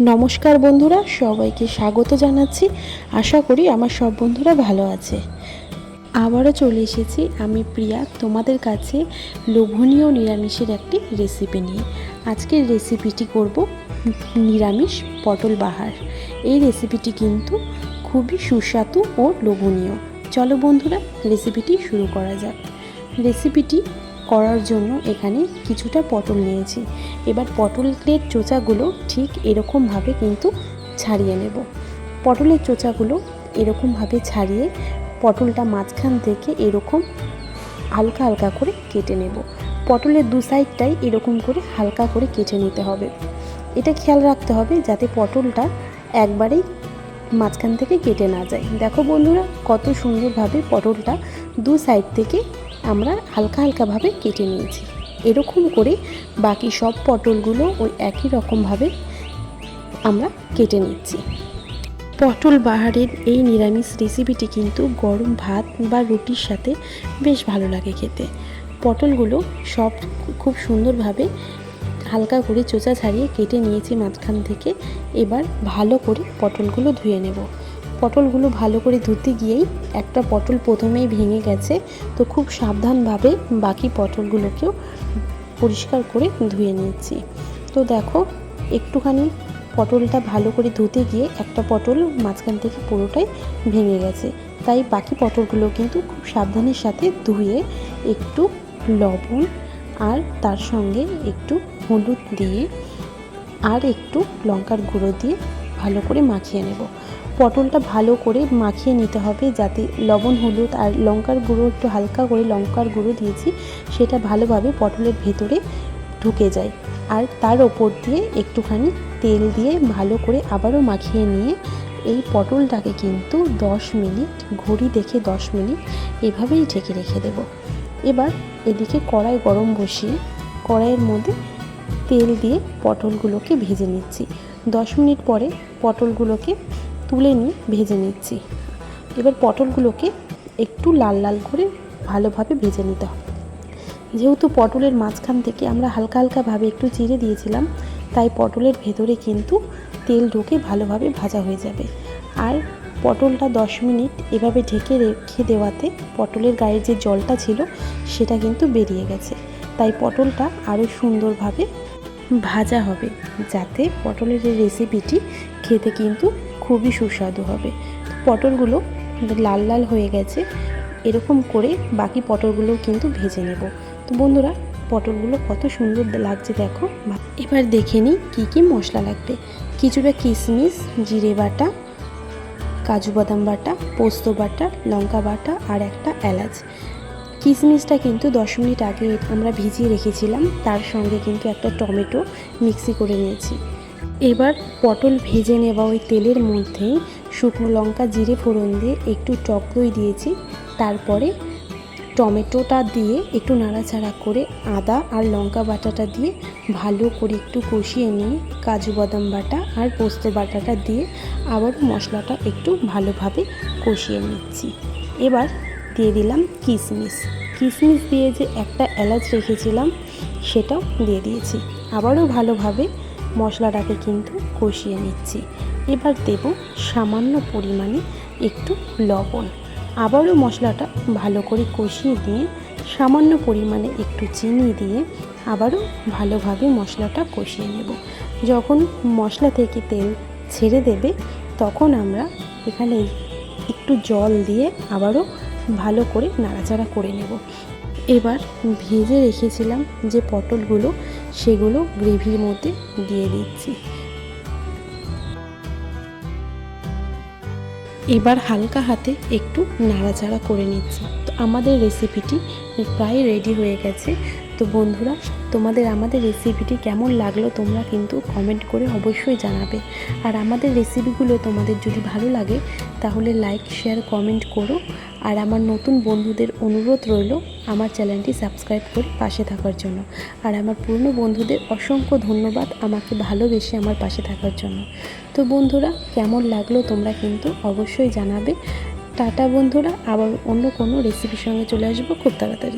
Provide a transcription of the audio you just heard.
নমস্কার বন্ধুরা, সবাইকে স্বাগত জানাচ্ছি। আশা করি আমার সব বন্ধুরা ভালো আছে। আবারও চলে এসেছি আমি প্রিয়া তোমাদের কাছে লোভনীয় নিরামিষের একটি রেসিপি নিয়ে। আজকের রেসিপিটি করব নিরামিষ পটল বাহার। এই রেসিপিটি কিন্তু খুবই সুস্বাদু ও লোভনীয়। চলো বন্ধুরা রেসিপিটি শুরু করা যাক। রেসিপিটি করার জন্য এখানে কিছুটা পটল নিয়েছি। এবার পটলের চোচাগুলো ঠিক এরকমভাবে কিন্তু ছাড়িয়ে নেব। পটলের চোচাগুলো এরকমভাবে ছাড়িয়ে পটলটা মাঝখান থেকে এরকম হালকা হালকা করে কেটে নেব। পটলের দু সাইডটাই এরকম করে হালকা করে কেটে নিতে হবে। এটা খেয়াল রাখতে হবে যাতে পটলটা একবারেই মাঝখান থেকে কেটে না যায়। দেখো বন্ধুরা, কত সুন্দরভাবে পটলটা দু সাইড থেকে আমরা হালকা হালকাভাবে কেটে নিয়েছি। এরকম করে বাকি সব পটলগুলো ওই একই রকমভাবে আমরা কেটে নিচ্ছি। পটল বাহারের এই নিরামিষ রেসিপিটি কিন্তু গরম ভাত বা রুটির সাথে বেশ ভালো লাগে খেতে। পটলগুলো সব খুব সুন্দরভাবে হালকা করে চোচা ছাড়িয়ে কেটে নিয়েছি মাঝখান থেকে। এবার ভালো করে পটলগুলো ধুয়ে নেব। পটলগুলো ভালো করে ধুতে গিয়েই একটা পটল প্রথমেই ভেঙে গেছে। তো খুব সাবধানভাবে বাকি পটলগুলোকেও পরিষ্কার করে ধুয়ে নিয়েছি। তো দেখো, একটুখানি পটলটা ভালো করে ধুতে গিয়ে একটা পটল মাঝখান থেকে পুরোটাই ভেঙে গেছে। তাই বাকি পটলগুলো কিন্তু খুব সাবধানের সাথে ধুয়ে একটু লবণ আর তার সঙ্গে একটু হলুদ দিয়ে আর একটু লঙ্কার গুঁড়ো দিয়ে ভালো করে মাখিয়ে নেব। পটলটা ভালো করে মাখিয়ে নিতে হবে যাতে লবণ, হলুদ আর লঙ্কার গুঁড়ো একটু হালকা করে লঙ্কার গুঁড়ো দিয়েছি, সেটা ভালোভাবে পটলের ভেতরে ঢুকে যায়। আর তার ওপর দিয়ে একটুখানি তেল দিয়ে ভালো করে আবারও মাখিয়ে নিয়ে এই পটলটাকে কিন্তু 10 মিনিট, ঘড়ি দেখে 10 মিনিট এভাবেই ঢেকে রেখে দেব। এবার এদিকে কড়াই গরম বসিয়ে কড়াইয়ের মধ্যে তেল দিয়ে পটলগুলোকে ভেজে নিচ্ছি। 10 মিনিট পরে পটলগুলোকে তুলে নিয়ে ভেজে নিচ্ছি। এবার পটলগুলোকে একটু লাল লাল করে ভালোভাবে ভেজে নিতে হবে। যেহেতু পটলের মাঝখান থেকে আমরা হালকা হালকাভাবে একটু চিড়ে দিয়েছিলাম, তাই পটলের ভেতরে কিন্তু তেল ঢুকে ভালোভাবে ভাজা হয়ে যাবে। আর পটলটা দশ মিনিট এভাবে ঢেকে রেখে দেওয়াতে পটলের গায়ের যে জলটা ছিল, সেটা কিন্তু বেরিয়ে গেছে। তাই পটলটা আরও সুন্দরভাবে ভাজা হবে, যাতে পটলের রেসিপিটি খেতে কিন্তু খুবই সুস্বাদু হবে। পটলগুলো লাল লাল হয়ে গেছে, এরকম করে বাকি পটলগুলো কিন্তু ভেজে নেব। তো বন্ধুরা, পটলগুলো কত সুন্দর লাগছে দেখো। এবার দেখে নিই কী কী মশলা লাগবে। কিছুটা কিশমিশ জিরে বাটা, কাজু বাদাম বাটা, পোস্ত বাটা, লঙ্কা বাটা আর একটা এলাচ। কিশমিশটা কিন্তু দশ মিনিট আগে আমরা ভিজিয়ে রেখেছিলাম, তার সঙ্গে কিন্তু একটা টমেটো মিক্সি করে নিয়েছি। এবার পটল ভেজে নেওয়া ওই তেলের মধ্যেই শুকনো লঙ্কা, জিরে, ফোড়ন দিয়ে একটু টক দই দিয়েছি। তারপরে টমেটোটা দিয়ে একটু নাড়াচাড়া করে আদা আর লঙ্কা বাটাটা দিয়ে ভালো করে একটু কষিয়ে নিয়ে কাজু বাদাম বাটা আর পোস্ত বাটাটা দিয়ে আবার মশলাটা একটু ভালোভাবে কষিয়ে নিচ্ছি। এবার দিয়ে দিলাম কিশমিশ কিশমিশ দিয়ে যে একটা এলাচ রেখেছিলাম, সেটাও দিয়ে দিয়েছি। আবারও ভালোভাবে মশলাটাকে কিন্তু কষিয়ে নিচ্ছি। এবার দেব সামান্য পরিমাণে একটু লবণ। আবারও মশলাটা ভালো করে কষিয়ে দিয়ে, সামান্য পরিমাণে একটু চিনি দিয়ে আবারও ভালোভাবে মশলাটা কষিয়ে নেব। যখন মশলা থেকে তেল ছেড়ে দেবে, তখন আমরা এখানে একটু জল দিয়ে আবারও ভালো করে নাড়াচাড়া করে নেব। এবার ভেজে রেখেছিলাম যে পটলগুলো, সেগুলো গ্রেভির মধ্যে দিয়ে দিচ্ছি। এবার হালকা হাতে একটু নাড়াচাড়া করে নিচ্ছি। তো আমাদের রেসিপিটি প্রায় রেডি হয়ে গেছে। তো বন্ধুরা, তোমাদের আমাদের রেসিপিটি কেমন লাগল তোমরা কিন্তু কমেন্ট করে অবশ্যই জানাবে। আর আমাদের রেসিপিগুলো তোমাদের যদি ভালো লাগে, তাহলে লাইক শেয়ার কমেন্ট করো। আর আমার নতুন বন্ধুদের অনুরোধ রইল আমার চ্যানেলটি সাবস্ক্রাইব করে পাশে থাকার জন্য। আর আমার পুরনো বন্ধুদের অসংখ্য ধন্যবাদ আমাকে ভালোবেসে আমার পাশে থাকার জন্য। তো বন্ধুরা, কেমন লাগল তোমরা কিন্তু অবশ্যই জানাবে। টাটা বন্ধুরা, আবার অন্য কোনো রেসিপির সঙ্গে চলে আসব খুব তাড়াতাড়ি।